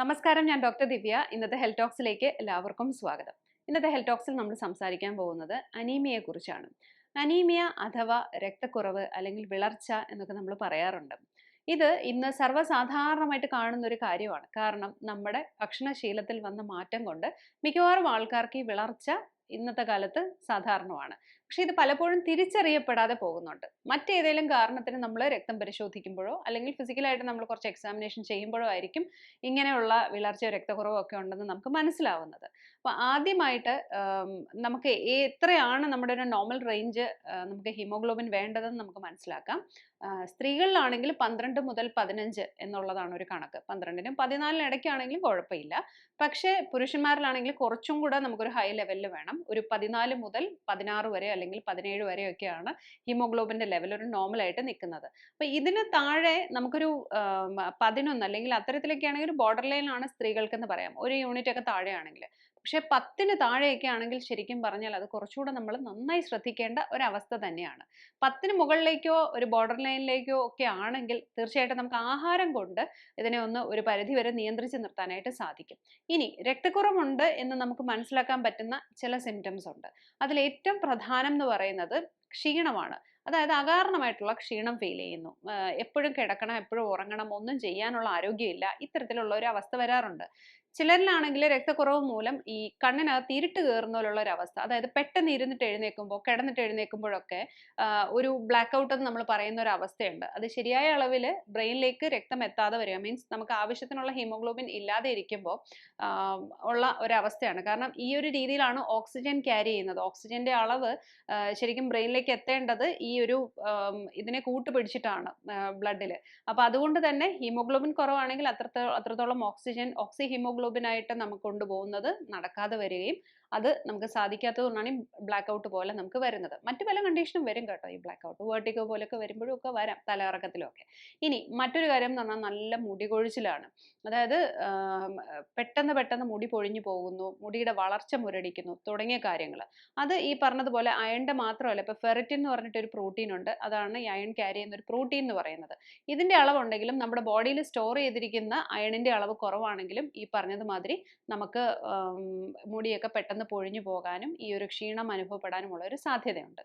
നമസ്കാരം ഞാൻ ഡോക്ടർ ദിവ്യ. ഇന്നത്തെ ഹെൽത്ത് ടോക്സിലേക്ക് എല്ലാവർക്കും സ്വാഗതം. ഇന്നത്തെ ഹെൽത്ത് ടോക്സിൽ നമ്മൾ സംസാരിക്കാൻ പോകുന്നത് അനീമിയെ കുറിച്ചാണ് അനീമിയ അഥവാ രക്തക്കുറവ് അല്ലെങ്കിൽ വിളർച്ച എന്നൊക്കെ നമ്മൾ പറയാറുണ്ട്. ഇത് ഇന്ന് സർവസാധാരണമായിട്ട് കാണുന്ന ഒരു കാര്യമാണ്. കാരണം നമ്മുടെ ഭക്ഷണശീലത്തിൽ വന്ന മാറ്റം കൊണ്ട് മിക്കവാറും ആൾക്കാർക്ക് ഈ വിളർച്ച ഇന്നത്തെ കാലത്ത് സാധാരണമാണ്. പക്ഷെ ഇത് പലപ്പോഴും തിരിച്ചറിയപ്പെടാതെ പോകുന്നുണ്ട്. മറ്റേതെങ്കിലും കാരണത്തിന് നമ്മൾ രക്തം പരിശോധിക്കുമ്പോഴോ അല്ലെങ്കിൽ ഫിസിക്കലായിട്ട് നമ്മൾ കുറച്ച് എക്സാമിനേഷൻ ചെയ്യുമ്പോഴോ ആയിരിക്കും ഇങ്ങനെയുള്ള വിളർച്ചയോ രക്തക്കുറവോ ഒക്കെ ഉണ്ടെന്ന് നമുക്ക് മനസ്സിലാവുന്നത്. അപ്പോൾ ആദ്യമായിട്ട് നമുക്ക് എത്രയാണ് നമ്മുടെ ഒരു നോർമൽ റേഞ്ച് നമുക്ക് ഹീമോഗ്ലോബിൻ വേണ്ടതെന്ന് നമുക്ക് മനസ്സിലാക്കാം. സ്ത്രീകളിലാണെങ്കിൽ പന്ത്രണ്ട് മുതൽ പതിനഞ്ച് എന്നുള്ളതാണ് ഒരു കണക്ക്. പന്ത്രണ്ടിനും പതിനാലിനും ഇടയ്ക്കാണെങ്കിലും കുഴപ്പമില്ല. പക്ഷേ പുരുഷന്മാരിലാണെങ്കിൽ കുറച്ചും കൂടെ നമുക്കൊരു ഹൈ ലെവലിൽ വേണം. ഒരു പതിനാല് മുതൽ പതിനാറ് വരെ അല്ലെങ്കിൽ പതിനേഴ് വരെയൊക്കെയാണ് ഹീമോഗ്ലോബിന്റെ ലെവൽ ഒരു നോർമലായിട്ട് നിൽക്കുന്നത്. അപ്പോൾ ഇതിന് താഴെ നമുക്കൊരു പതിനൊന്ന് അല്ലെങ്കിൽ അത്തരത്തിലൊക്കെ ആണെങ്കിൽ ഒരു ബോർഡർ ലൈനാണ് സ്ത്രീകൾക്കെന്ന് പറയാം. ഒരു യൂണിറ്റ് ഒക്കെ താഴെയാണെങ്കിൽ. പക്ഷേ പത്തിന് താഴെയൊക്കെ ആണെങ്കിൽ ശരിക്കും പറഞ്ഞാൽ അത് കുറച്ചുകൂടെ നമ്മൾ നന്നായി ശ്രദ്ധിക്കേണ്ട ഒരവസ്ഥ തന്നെയാണ്. പത്തിന് മുകളിലേക്കോ ഒരു ബോർഡർ ലൈനിലേക്കോ ഒക്കെ ആണെങ്കിൽ തീർച്ചയായിട്ടും നമുക്ക് ആഹാരം കൊണ്ട് ഇതിനെ ഒന്ന് ഒരു പരിധി വരെ നിയന്ത്രിച്ച് നിർത്താനായിട്ട് സാധിക്കും. ഇനി രക്തക്കുറവുണ്ട് എന്ന് നമുക്ക് മനസ്സിലാക്കാൻ പറ്റുന്ന ചില സിംറ്റംസ് ഉണ്ട്. അതിൽ ഏറ്റവും പ്രധാനം എന്ന് പറയുന്നത് ക്ഷീണമാണ്. അതായത് അകാരണമായിട്ടുള്ള ക്ഷീണം ഫീൽ ചെയ്യുന്നു. എപ്പോഴും കിടക്കണം എപ്പോഴും ഉറങ്ങണം ഒന്നും ചെയ്യാനുള്ള ആരോഗ്യമില്ല ഇത്തരത്തിലുള്ള ഒരു അവസ്ഥ വരാറുണ്ട്. ചിലരിലാണെങ്കിൽ രക്തക്കുറവ് മൂലം ഈ കണ്ണിനകത്ത് ഇരുട്ട് കയറുന്ന പോലുള്ള ഒരു അവസ്ഥ അതായത് പെട്ടെന്ന് ഇരുന്നിട്ട് എഴുന്നേൽക്കുമ്പോൾ കിടന്നിട്ട് എഴുന്നേൽക്കുമ്പോഴൊക്കെ ഒരു ബ്ലാക്ക് ഔട്ട് എന്ന് നമ്മൾ പറയുന്ന ഒരു അവസ്ഥയുണ്ട് അത് ശരിയായ അളവിൽ ബ്രെയിനിലേക്ക് രക്തം എത്താതെ വരിക. മീൻസ് നമുക്ക് ആവശ്യത്തിനുള്ള ഹീമോഗ്ലോബിൻ ഇല്ലാതെ ഇരിക്കുമ്പോൾ ഉള്ള ഒരവസ്ഥയാണ്. കാരണം ഈ ഒരു രീതിയിലാണ് ഓക്സിജൻ ക്യാരി ചെയ്യുന്നത്. ഓക്സിജന്റെ അളവ് ശരിക്കും ബ്രെയിനിലേക്ക് എത്തേണ്ടത് ഈ ഒരു ഇതിനെ കൂട്ടുപിടിച്ചിട്ടാണ് ബ്ലഡിൽ അപ്പോൾ അതുകൊണ്ട് തന്നെ ഹീമോഗ്ലോബിൻ കുറവാണെങ്കിൽ അത്രത്തോ അത്രത്തോളം ഓക്സിജൻ ഓക്സി ഹീമോഗ്ലോബിൻ ആയിട്ട് നമുക്ക് കൊണ്ടുപോകുന്നത് നടക്കാതെ വരികയും അത് നമുക്ക് സാധിക്കാത്തതുകൊണ്ടാണ് ഈ ബ്ലാക്ക് ഔട്ട് പോലെ നമുക്ക് വരുന്നത്. മറ്റു പല കണ്ടീഷനും വരും കേട്ടോ. ഈ ബ്ലാക്ക് ഔട്ട് വേർട്ടിക്കോ പോലെയൊക്കെ വരുമ്പോഴും ഒക്കെ വരാം തലകറക്കത്തിലും ഒക്കെ ഇനി മറ്റൊരു കാര്യം എന്ന് പറഞ്ഞാൽ നല്ല മുടി കൊഴിച്ചിലാണ് അതായത് പെട്ടെന്ന് പെട്ടെന്ന് മുടി പൊഴിഞ്ഞു പോകുന്നു മുടിയുടെ വളർച്ച മുരടിക്കുന്നു തുടങ്ങിയ കാര്യങ്ങൾ. അത് ഈ പറഞ്ഞതുപോലെ അയണിന്റെ മാത്രമല്ല ഇപ്പൊ ഫെറിറ്റിൻ എന്ന് പറഞ്ഞിട്ട് ഒരു പ്രോട്ടീൻ ഉണ്ട്. അതാണ് ഈ അയൺ ക്യാരി ചെയ്യുന്ന ഒരു പ്രോട്ടീൻ എന്ന് പറയുന്നത്. ഇതിന്റെ അളവുണ്ടെങ്കിലും നമ്മുടെ ബോഡിയിൽ സ്റ്റോർ ചെയ്തിരിക്കുന്ന അയണിന്റെ അളവ് കുറവാണെങ്കിലും ഈ പറഞ്ഞതുമാതിരി നമുക്ക് മുടിയൊക്കെ പെട്ടെന്ന് പൊഴിഞ്ഞു പോകാനും ഈ ഒരു ക്ഷീണം അനുഭവപ്പെടാനുമുള്ള ഒരു സാധ്യതയുണ്ട്.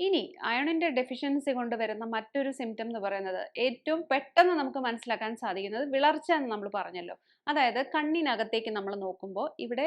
ഇനി അയണിന്റെ ഡെഫിഷ്യൻസി കൊണ്ട് വരുന്ന മറ്റൊരു സിംറ്റം എന്ന് പറയുന്നത് ഏറ്റവും പെട്ടെന്ന് നമുക്ക് മനസ്സിലാക്കാൻ സാധിക്കുന്നത് വിളർച്ച എന്ന് നമ്മൾ പറഞ്ഞല്ലോ. അതായത് കണ്ണിനകത്തേക്ക് നമ്മൾ നോക്കുമ്പോൾ ഇവിടെ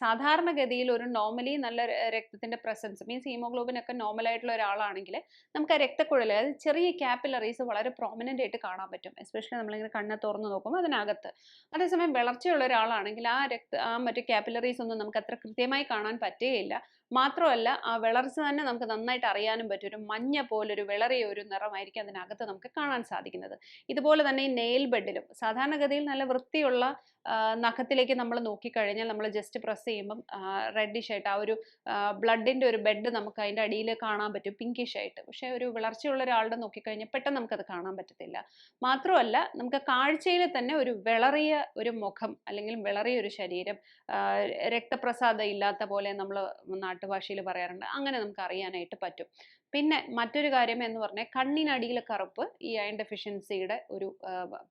സാധാരണഗതിയിൽ ഒരു നോർമലി നല്ല രക്തത്തിന്റെ പ്രസൻസ് മീൻസ് ഹീമോഗ്ലോബിൻ ഒക്കെ നോർമൽ ആയിട്ടുള്ള ഒരാളാണെങ്കിൽ നമുക്ക് ആ രക്തക്കുഴൽ അതായത് ചെറിയ ക്യാപ്പിലറീസ് വളരെ പ്രോമിനന്റ് ആയിട്ട് കാണാൻ പറ്റും. എസ്പെഷ്യലി നമ്മളിങ്ങനെ കണ്ണ് തുറന്ന് നോക്കുമ്പോൾ അതിനകത്ത്. അതേസമയം വിളർച്ചയുള്ള ഒരാളാണെങ്കിൽ ആ രക്ത ആ മറ്റു ക്യാപ്പിലറീസ് ഒന്നും നമുക്ക് അത്ര കൃത്യമായി കാണാൻ പറ്റുകയില്ല. മാത്രമല്ല ആ വിളർച്ച തന്നെ നമുക്ക് നന്നായിട്ട് അറിയാനും പറ്റും. ഒരു മഞ്ഞ പോലൊരു വിളറിയ ഒരു നിറമായിരിക്കും അതിനകത്ത് നമുക്ക് കാണാൻ സാധിക്കുന്നത്. ഇതുപോലെ തന്നെ ഈ നെയിൽ ബെഡിലും സാധാരണഗതിയിൽ നല്ല വൃത്തിയുള്ള നഖത്തിലേക്ക് നമ്മൾ നോക്കിക്കഴിഞ്ഞാൽ നമ്മൾ ജസ്റ്റ് പ്രസ് ചെയ്യുമ്പം റെഡിഷ് ആയിട്ട് ആ ഒരു ബ്ലഡിന്റെ ഒരു ബെഡ് നമുക്ക് അതിന്റെ അടിയിൽ കാണാൻ പറ്റും പിങ്കിഷ് ആയിട്ട്. പക്ഷേ ഒരു വിളർച്ചയുള്ള ഒരാളുടെ നോക്കിക്കഴിഞ്ഞാൽ പെട്ടെന്ന് നമുക്കത് കാണാൻ പറ്റത്തില്ല. മാത്രമല്ല നമുക്ക് കാഴ്ചയിൽ തന്നെ ഒരു വിളറിയ ഒരു മുഖം അല്ലെങ്കിൽ വിളറിയ ഒരു ശരീരം രക്തപ്രസാദം ഇല്ലാത്ത പോലെ നമ്മൾ നാട്ടുഭാഷയിൽ പറയാറുണ്ട്. അങ്ങനെ നമുക്ക് അറിയാനായിട്ട് പറ്റും. പിന്നെ മറ്റൊരു കാര്യം എന്ന് പറഞ്ഞാൽ കണ്ണിനടിയിലെ കറുപ്പ് ഈ അയൺ ഡെഫിഷ്യൻസിയുടെ ഒരു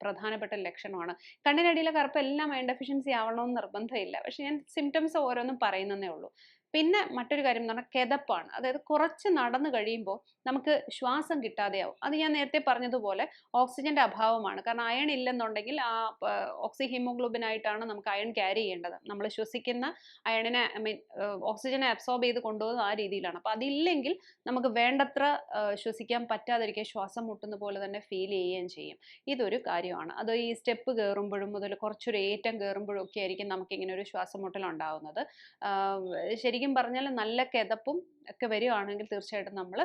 പ്രധാനപ്പെട്ട ലക്ഷണമാണ്. കണ്ണിനടിയിലെ കറുപ്പ് എല്ലാം അയൺ ഡെഫിഷ്യൻസി ആവണമെന്ന് നിർബന്ധമില്ല. പക്ഷെ ഞാൻ സിംറ്റംസ് ഓരോന്നും പറയുന്നതേ ഉള്ളൂ. പിന്നെ മറ്റൊരു കാര്യം എന്ന് പറഞ്ഞാൽ കിതപ്പാണ്. അതായത് കുറച്ച് നടന്നു കഴിയുമ്പോൾ നമുക്ക് ശ്വാസം കിട്ടാതെയാവും. അത് ഞാൻ നേരത്തെ പറഞ്ഞതുപോലെ ഓക്സിജന്റെ അഭാവമാണ്. കാരണം അയൺ ഇല്ലെന്നുണ്ടെങ്കിൽ ആ ഓക്സി ആയിട്ടാണ് നമുക്ക് അയൺ ക്യാരി ചെയ്യേണ്ടത്. നമ്മൾ ശ്വസിക്കുന്ന അയണിനെ ഐ മീൻ ഓക്സിജനെ അബ്സോർബ് ചെയ്ത് കൊണ്ടുപോകുന്നത് ആ രീതിയിലാണ്. അപ്പോൾ അതില്ലെങ്കിൽ നമുക്ക് വേണ്ടത്ര ശ്വസിക്കാൻ പറ്റാതിരിക്കുക ശ്വാസം മുട്ടുന്ന പോലെ തന്നെ ഫീൽ ചെയ്യുകയും ചെയ്യും. ഇതൊരു കാര്യമാണ്. അത് ഈ സ്റ്റെപ്പ് കയറുമ്പോഴും മുതൽ കുറച്ചൊരു ഏറ്റം കയറുമ്പോഴും ഒക്കെ ആയിരിക്കും നമുക്കിങ്ങനെ ഒരു ശ്വാസം മുട്ടൽ ഉണ്ടാവുന്നത് ആഹ് ശരിക്കും പറഞ്ഞാൽ നല്ല കിതപ്പും ഒക്കെ വരികയാണെങ്കിൽ തീർച്ചയായിട്ടും നമ്മൾ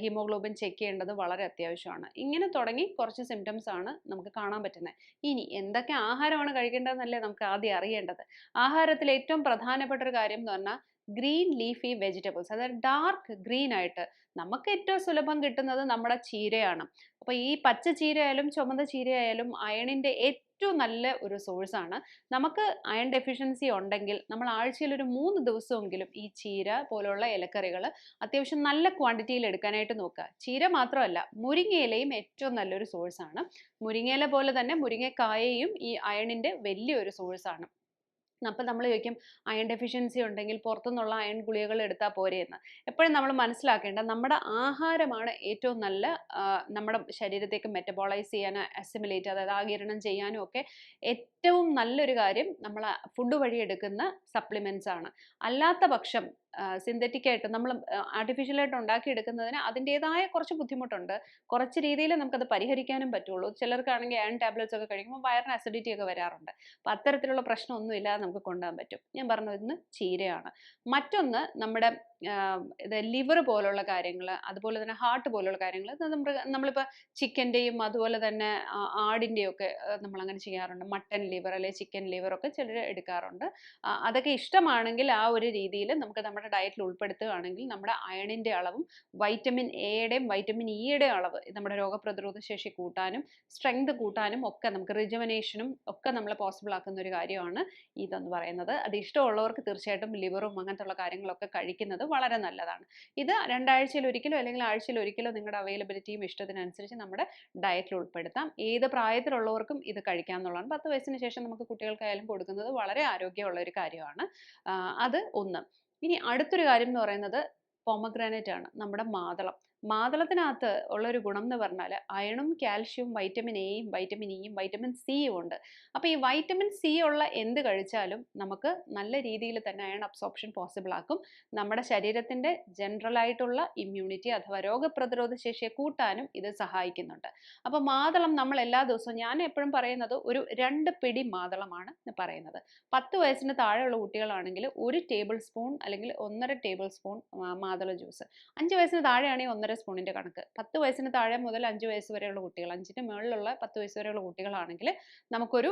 ഹീമോഗ്ലോബിൻ ചെക്ക് ചെയ്യേണ്ടത് വളരെ അത്യാവശ്യമാണ്. ഇങ്ങനെ തുടങ്ങി കുറച്ച് സിംറ്റംസ് ആണ് നമുക്ക് കാണാൻ പറ്റുന്നത്. ഇനി എന്തൊക്കെ ആഹാരമാണ് കഴിക്കേണ്ടതെന്നല്ലേ നമുക്ക് ആദ്യം അറിയേണ്ടത്. ആഹാരത്തിൽ ഏറ്റവും പ്രധാനപ്പെട്ട ഒരു കാര്യം എന്ന് പറഞ്ഞാൽ ഗ്രീൻ ലീഫി വെജിറ്റബിൾസ് അതായത് ഡാർക്ക് ഗ്രീൻ ആയിട്ട് നമുക്ക് ഏറ്റവും സുലഭം കിട്ടുന്നത് നമ്മുടെ ചീരയാണ്. അപ്പോൾ ഈ പച്ച ചീരയായാലും ചുമന്ന ചീരയായാലും അയണിന്റെ ഏറ്റവും നല്ല ഒരു സോഴ്സാണ് നമുക്ക് അയൺ ഡെഫിഷ്യൻസി ഉണ്ടെങ്കിൽ നമ്മൾ ആഴ്ചയിൽ ഒരു മൂന്ന് ദിവസമെങ്കിലും ഈ ചീര പോലുള്ള ഇലക്കറികൾ അത്യാവശ്യം നല്ല ക്വാണ്ടിറ്റിയിൽ എടുക്കാനായിട്ട് നോക്കുക. ചീര മാത്രമല്ല മുരിങ്ങയിലയും ഏറ്റവും നല്ലൊരു സോഴ്സാണ് മുരിങ്ങയില പോലെ തന്നെ മുരിങ്ങക്കായയും ഈ അയണിന്റെ വലിയൊരു സോഴ്സാണ് അപ്പം നമ്മൾ ചോദിക്കും അയൺ ഡെഫിഷ്യൻസി ഉണ്ടെങ്കിൽ പുറത്തുനിന്നുള്ള അയൺ ഗുളികകൾ എടുത്താൽ പോരെ എന്ന്. എപ്പോഴും നമ്മൾ മനസ്സിലാക്കേണ്ട നമ്മുടെ ആഹാരമാണ് ഏറ്റവും നല്ല നമ്മുടെ ശരീരത്തേക്ക് മെറ്റബോളൈസ് ചെയ്യാനും അസിമുലേറ്റ് അതായത് ആകിരണം ചെയ്യാനും ഒക്കെ ഏറ്റവും നല്ലൊരു കാര്യം നമ്മൾ ഫുഡ് വഴി എടുക്കുന്ന സപ്ലിമെന്റ്സ് ആണ്. അല്ലാത്ത പക്ഷം സിന്തറ്റിക് ആയിട്ട് നമ്മൾ ആർട്ടിഫിഷ്യലായിട്ട് ഉണ്ടാക്കിയെടുക്കുന്നതിന് അതിന്റെതായ കുറച്ച് ബുദ്ധിമുട്ടുണ്ട്. കുറച്ച് രീതിയിൽ നമുക്കത് പരിഹരിക്കാനും പറ്റുള്ളൂ. ചിലർക്കാണെങ്കിൽ അയൺ ടാബ്ലറ്റ്സ് ഒക്കെ കഴിക്കുമ്പോൾ വയറിന് അസിഡിറ്റി ഒക്കെ വരാറുണ്ട്. അപ്പം അത്തരത്തിലുള്ള പ്രശ്നമൊന്നും ഇല്ലാതെ നമുക്ക് കൊണ്ടുപോകാൻ പറ്റും. ഞാൻ പറഞ്ഞു ഇന്ന് ചീരയാണ്. മറ്റൊന്ന് നമ്മുടെ ഇത് ലിവർ പോലുള്ള കാര്യങ്ങൾ അതുപോലെ തന്നെ ഹാർട്ട് പോലുള്ള കാര്യങ്ങൾ. നമ്മളിപ്പോൾ ചിക്കന്റെയും അതുപോലെ തന്നെ ആടിന്റെയും ഒക്കെ നമ്മൾ അങ്ങനെ ചെയ്യാറുണ്ട്. മട്ടൻ ലിവർ അല്ലെങ്കിൽ ചിക്കൻ ലിവർ ഒക്കെ ചിലർ എടുക്കാറുണ്ട്. അതൊക്കെ ഇഷ്ടമാണെങ്കിൽ ആ ഒരു രീതിയിൽ നമുക്ക് നമ്മുടെ ഡയറ്റിൽ ഉൾപ്പെടുത്തുകയാണെങ്കിൽ നമ്മുടെ അയണിന്റെ അളവും വൈറ്റമിൻ എയുടെയും വൈറ്റമിൻ ഇയുടെയും അളവ് നമ്മുടെ രോഗപ്രതിരോധ ശേഷി കൂട്ടാനും സ്ട്രെങ്ത് കൂട്ടാനും ഒക്കെ നമുക്ക് റിജുവനേഷനും ഒക്കെ നമ്മളെ പോസിബിൾ ആക്കുന്ന ഒരു കാര്യമാണ് ഇതെന്ന് പറയുന്നത്. അത് ഇഷ്ടമുള്ളവർക്ക് തീർച്ചയായിട്ടും ലിവറും അങ്ങനത്തുള്ള കാര്യങ്ങളൊക്കെ കഴിക്കുന്നത് വളരെ നല്ലതാണ്. ഇത് രണ്ടാഴ്ചയിൽ ഒരിക്കലോ അല്ലെങ്കിൽ ആഴ്ചയിൽ ഒരിക്കലോ നിങ്ങളുടെ അവൈലബിലിറ്റിയും ഇഷ്ടത്തിനനുസരിച്ച് നമ്മുടെ ഡയറ്റിൽ ഉൾപ്പെടുത്താം. ഏത് പ്രായത്തിലുള്ളവർക്കും ഇത് കഴിക്കാം എന്നുള്ളതാണ് പത്ത് വയസ്സിന് ശേഷം നമുക്ക് കുട്ടികൾക്കായാലും കൊടുക്കുന്നത് വളരെ ആരോഗ്യമുള്ള ഒരു കാര്യമാണ്. അത് ഒന്ന്. ഇനി അടുത്തൊരു കാര്യം എന്ന് പറയുന്നത് പൊമഗ്രാനൈറ്റ് ആണ് നമ്മുടെ മാതളം. മാതളത്തിനകത്ത് ഉള്ളൊരു ഗുണം എന്ന് പറഞ്ഞാൽ അയണും കാൽഷ്യവും വൈറ്റമിൻ എയും വൈറ്റമിൻ ഇയും വൈറ്റമിൻ സിയും ഉണ്ട്. അപ്പോൾ ഈ വൈറ്റമിൻ സി ഉള്ള എന്ത് കഴിച്ചാലും നമുക്ക് നല്ല രീതിയിൽ തന്നെ അയൺ അബ്സോർപ്ഷൻ പോസിബിൾ ആക്കും. നമ്മുടെ ശരീരത്തിന്റെ ജനറൽ ആയിട്ടുള്ള ഇമ്മ്യൂണിറ്റി അഥവാ രോഗപ്രതിരോധ ശേഷിയെ കൂട്ടാനും ഇത് സഹായിക്കുന്നുണ്ട്. അപ്പോൾ മാതളം നമ്മൾ എല്ലാ ദിവസവും ഞാൻ എപ്പോഴും പറയുന്നത് ഒരു രണ്ട് പിടി മാതളമാണ് പറയുന്നത്. പത്ത് വയസ്സിന് താഴെയുള്ള കുട്ടികളാണെങ്കിൽ ഒരു ടേബിൾ സ്പൂൺ അല്ലെങ്കിൽ ഒന്നര ടേബിൾ സ്പൂൺ മാതള ജ്യൂസ് അഞ്ച് വയസ്സിന് താഴെയാണെങ്കിൽ ഒന്നര സ്പൂണിന്റെ കണക്ക്. പത്ത് വയസ്സിന് താഴെ മുതൽ അഞ്ച് വയസ്സ് വരെയുള്ള കുട്ടികൾ അഞ്ചിന് മുകളിലുള്ള പത്ത് വയസ്സ് വരെയുള്ള കുട്ടികളാണെങ്കിൽ നമുക്കൊരു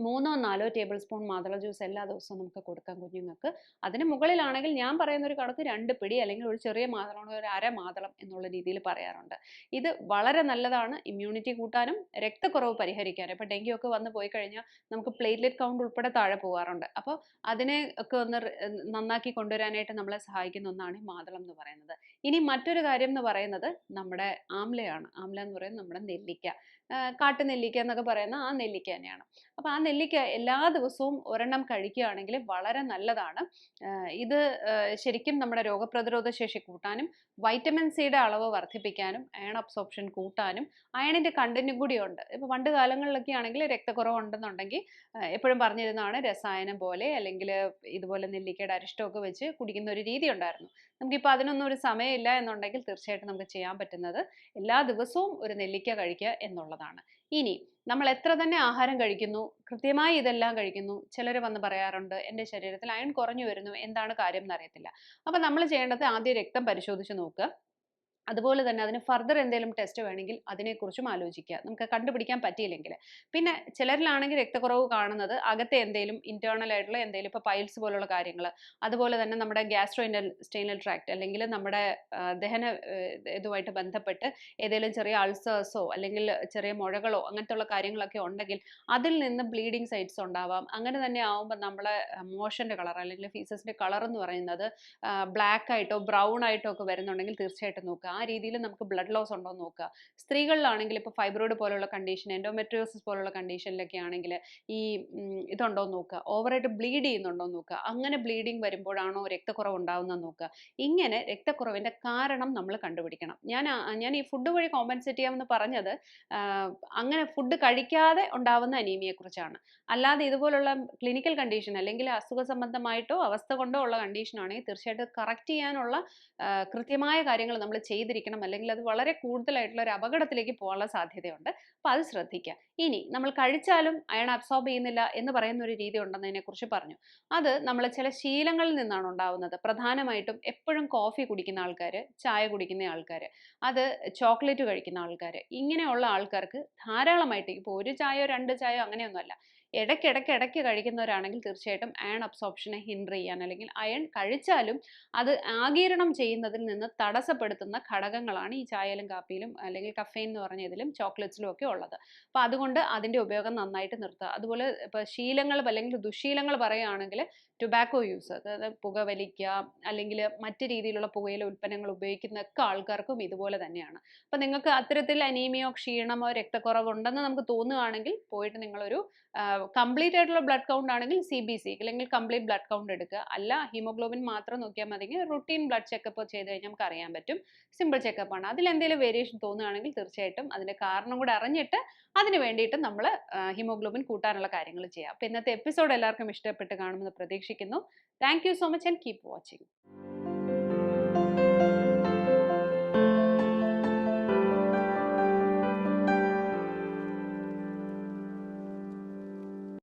മൂന്നോ നാലോ ടേബിൾ സ്പൂൺ മാതള ജ്യൂസ് എല്ലാ ദിവസവും നമുക്ക് കൊടുക്കാം കുഞ്ഞുങ്ങൾക്ക്. അതിന് മുകളിലാണെങ്കിൽ ഞാൻ പറയുന്ന ഒരു കണക്ക് രണ്ട് പിടി അല്ലെങ്കിൽ ഒരു ചെറിയ മാതളം ഒരു അര മാതളം എന്നുള്ള രീതിയിൽ പറയാറുണ്ട്. ഇത് വളരെ നല്ലതാണ് ഇമ്മ്യൂണിറ്റി കൂട്ടാനും രക്തക്കുറവ് പരിഹരിക്കാനും. ഇപ്പോൾ ഡെങ്കി ഒക്കെ വന്ന് പോയി കഴിഞ്ഞാൽ നമുക്ക് പ്ലേറ്റ്ലെറ്റ് കൗണ്ട് ഉൾപ്പെടെ താഴെ പോകാറുണ്ട് അപ്പോൾ അതിനെ ഒക്കെ ഒന്ന് നന്നാക്കി കൊണ്ടുവരാനായിട്ട് നമ്മളെ സഹായിക്കുന്ന ഒന്നാണ് ഈ മാതളം എന്ന് പറയുന്നത്. ഇനി മറ്റൊരു കാര്യം എന്ന് പറയുന്നത് നമ്മുടെ ആംലയാണ്. ആംല എന്ന് പറയുന്നത് നമ്മുടെ നെല്ലിക്ക. കാട്ടുനെല്ലിക്ക എന്നൊക്കെ പറയുന്ന ആ നെല്ലിക്ക തന്നെയാണ്. അപ്പോൾ ആ നെല്ലിക്ക എല്ലാ ദിവസവും ഒരെണ്ണം കഴിക്കുകയാണെങ്കിൽ വളരെ നല്ലതാണ്. ഇത് ശരിക്കും നമ്മുടെ രോഗപ്രതിരോധ ശേഷി കൂട്ടാനും വൈറ്റമിൻ സിയുടെ അളവ് വർദ്ധിപ്പിക്കാനും അയൺ അബ്സോർപ്ഷൻ കൂട്ടാനും അയണിന്റെ കണ്ടന്റും കൂടിയുണ്ട് ഇപ്പോൾ പണ്ട് കാലങ്ങളിലൊക്കെ ആണെങ്കിൽ രക്തക്കുറവുണ്ടെന്നുണ്ടെങ്കിൽ എപ്പോഴും പറഞ്ഞിരുന്നതാണ് രസായനം പോലെ അല്ലെങ്കിൽ ഇതുപോലെ നെല്ലിക്കയുടെ അരിഷ്ടമൊക്കെ വെച്ച് കുടിക്കുന്ന ഒരു രീതി ഉണ്ടായിരുന്നു. നമുക്കിപ്പോൾ അതിനൊന്നും ഒരു സമയമില്ല എന്നുണ്ടെങ്കിൽ തീർച്ചയായിട്ടും നമുക്ക് ചെയ്യാൻ പറ്റുന്നത് എല്ലാ ദിവസവും ഒരു നെല്ലിക്ക കഴിക്കുക എന്നുള്ളതാണ്. ഇനി നമ്മൾ എത്ര തന്നെ ആഹാരം കഴിക്കുന്നു കൃത്യമായി ഇതെല്ലാം കഴിക്കുന്നു ചിലർ വന്ന് പറയാറുണ്ട് എന്റെ ശരീരത്തിൽ അയൺ കുറഞ്ഞു വരുന്നു എന്താണ് കാര്യം എന്നറിയത്തില്ല അപ്പം നമ്മൾ ചെയ്യേണ്ടത് ആദ്യം രക്തം പരിശോധിച്ച് നോക്കുക. അതുപോലെ തന്നെ അതിന് ഫർദർ എന്തെങ്കിലും ടെസ്റ്റ് വേണമെങ്കിൽ അതിനെക്കുറിച്ചും ആലോചിക്കുക. നമുക്ക് കണ്ടുപിടിക്കാൻ പറ്റിയില്ലെങ്കിൽ. പിന്നെ ചിലരിലാണെങ്കിൽ രക്തക്കുറവ് കാണുന്നത് അകത്തെ എന്തെങ്കിലും ഇന്റേണൽ ആയിട്ടുള്ള എന്തെങ്കിലും ഇപ്പോൾ പൈൽസ് പോലുള്ള കാര്യങ്ങൾ അതുപോലെ തന്നെ നമ്മുടെ ഗ്യാസ്ട്രോ സ്റ്റൈനൽ ട്രാക്ട് അല്ലെങ്കിൽ നമ്മുടെ ദഹന ഇതുമായിട്ട് ബന്ധപ്പെട്ട് ഏതെങ്കിലും ചെറിയ അൾസേഴ്സോ അല്ലെങ്കിൽ ചെറിയ മുഴകളോ അങ്ങനത്തെ ഉള്ള കാര്യങ്ങളൊക്കെ ഉണ്ടെങ്കിൽ അതിൽ നിന്ന് ബ്ലീഡിങ് സൈറ്റ്സ് ഉണ്ടാവാം. അങ്ങനെ തന്നെ ആവുമ്പോൾ നമ്മളെ മോഷന്റെ കളർ അല്ലെങ്കിൽ ഫീസസിന്റെ കളർ എന്ന് പറയുന്നത് ബ്ലാക്ക് ആയിട്ടോ ബ്രൗൺ ആയിട്ടോ ഒക്കെ വരുന്നുണ്ടെങ്കിൽ തീർച്ചയായിട്ടും നോക്കുക. ആ രീതിയിൽ നമുക്ക് ബ്ലഡ് ലോസ് ഉണ്ടോ എന്ന് നോക്കുക. സ്ത്രീകളിലാണെങ്കിൽ ഇപ്പോൾ ഫൈബ്രോയിഡ് പോലുള്ള കണ്ടീഷൻ എൻഡോമെട്രിയോസിസ് പോലുള്ള കണ്ടീഷനിലൊക്കെ ആണെങ്കിൽ ഈ ഇതുണ്ടോ എന്ന് നോക്കുക. ഓവറായിട്ട് ബ്ലീഡ് ചെയ്യുന്നുണ്ടോ എന്ന് നോക്കുക. അങ്ങനെ ബ്ലീഡിങ് വരുമ്പോഴാണോ രക്തക്കുറവ് ഉണ്ടാകുന്നത് നോക്കുക. ഇങ്ങനെ രക്തക്കുറവിന്റെ കാരണം നമ്മൾ കണ്ടുപിടിക്കണം. ഞാൻ ഞാൻ ഈ ഫുഡ് വഴി കോമ്പൻസേറ്റ് ചെയ്യാമെന്ന് പറഞ്ഞത് അങ്ങനെ ഫുഡ് കഴിക്കാതെ ഉണ്ടാവുന്ന അനീമിയെക്കുറിച്ചാണ് അല്ലാതെ ഇതുപോലുള്ള ക്ലിനിക്കൽ കണ്ടീഷൻ അല്ലെങ്കിൽ അസുഖ സംബന്ധമായിട്ടോ അവസ്ഥ കൊണ്ടോ ഉള്ള കണ്ടീഷനാണെങ്കിൽ തീർച്ചയായിട്ടും കറക്റ്റ് ചെയ്യാനുള്ള കൃത്യമായ കാര്യങ്ങൾ നമ്മൾ ചെയ്തിരിക്കണം അല്ലെങ്കിൽ അത് വളരെ കൂടുതലായിട്ടുള്ള ഒരു അപകടത്തിലേക്ക് പോകാനുള്ള സാധ്യതയുണ്ട്. അപ്പോൾ അത് ശ്രദ്ധിക്കുക ഇനി നമ്മൾ കഴിച്ചാലും അയൺ അബ്സോർബ് ചെയ്യുന്നില്ല എന്ന് പറയുന്ന ഒരു രീതി ഉണ്ടെന്നതിനെക്കുറിച്ച് പറഞ്ഞു. അത് നമ്മൾ ചില ശീലങ്ങളിൽ നിന്നാണ് ഉണ്ടാവുന്നത്. പ്രധാനമായിട്ടും എപ്പോഴും കോഫി കുടിക്കുന്ന ആൾക്കാർ ചായ കുടിക്കുന്ന ആൾക്കാർ അത് ചോക്ലേറ്റ് കഴിക്കുന്ന ആൾക്കാർ ഇങ്ങനെയുള്ള ആൾക്കാർക്ക് ധാരാളമായിട്ട് ഇപ്പോൾ ഒരു ചായയോ രണ്ട് ചായയോ അങ്ങനെയൊന്നുമല്ല. ഇടയ്ക്കിടയ്ക്ക് ഇടയ്ക്ക് കഴിക്കുന്നവരാണെങ്കിൽ തീർച്ചയായിട്ടും അയൺ അബ്സോപ്ഷനെ ഹിൻഡർ ചെയ്യാൻ അല്ലെങ്കിൽ അയൺ കഴിച്ചാലും അത് ആഗീരണം ചെയ്യുന്നതിൽ നിന്ന് തടസ്സപ്പെടുത്തുന്ന ഘടകങ്ങളാണ് ഈ ചായയിലും കാപ്പിയിലും അല്ലെങ്കിൽ കഫെയിൻ എന്ന് പറഞ്ഞ ഇതിലും ചോക്ലേറ്റ്സിലും ഒക്കെ ഉള്ളത്. അപ്പോൾ അതുകൊണ്ട് അതിന്റെ ഉപയോഗം നന്നായിട്ട് നിർത്തുക. അതുപോലെ ഇപ്പോൾ ശീലങ്ങൾ അല്ലെങ്കിൽ ദുശീലങ്ങൾ പറയുകയാണെങ്കിൽ ടുബാക്കോ യൂസ് അതായത് പുകവലിക്കുക അല്ലെങ്കിൽ മറ്റു രീതിയിലുള്ള പുകയില ഉൽപ്പന്നങ്ങൾ ഉപയോഗിക്കുന്ന ഒക്കെ ആൾക്കാർക്കും ഇതുപോലെ തന്നെയാണ്. അപ്പോൾ നിങ്ങൾക്ക് അത്തരത്തിൽ അനീമിയോ ക്ഷീണമോ രക്തക്കുറവോ ഉണ്ടെന്ന് നമുക്ക് തോന്നുകയാണെങ്കിൽ പോയിട്ട് നിങ്ങളൊരു കംപ്ലീറ്റ് ആയിട്ടുള്ള ബ്ലഡ് കൗണ്ട് ആണെങ്കിൽ സി ബി സി അല്ലെങ്കിൽ കംപ്ലീറ്റ് ബ്ലഡ് കൗണ്ട് എടുക്കുക. അല്ല ഹീമോഗ്ലോബിൻ മാത്രം നോക്കിയാൽ മതിയെങ്കിൽ റുട്ടീൻ ബ്ലഡ് ചെക്കപ്പ് ചെയ്ത് കഴിഞ്ഞാൽ നമുക്ക് അറിയാൻ പറ്റും. സിമ്പിൾ ചെക്കപ്പ് ആണ്. അതിൽ എന്തെങ്കിലും വേരിയേഷൻ തോന്നുകയാണെങ്കിൽ തീർച്ചയായിട്ടും അതിന്റെ കാരണം കൂടെ അറിഞ്ഞിട്ട് അതിന് വേണ്ടിയിട്ട് നമ്മൾ ഹീമോഗ്ലോബിൻ കൂട്ടാനുള്ള കാര്യങ്ങൾ ചെയ്യാം അപ്പോൾ ഇന്നത്തെ എപ്പിസോഡ് എല്ലാവർക്കും ഇഷ്ടപ്പെട്ട് കാണുമെന്ന് പ്രതീക്ഷിക്കുന്നു. Thank so much and keep watching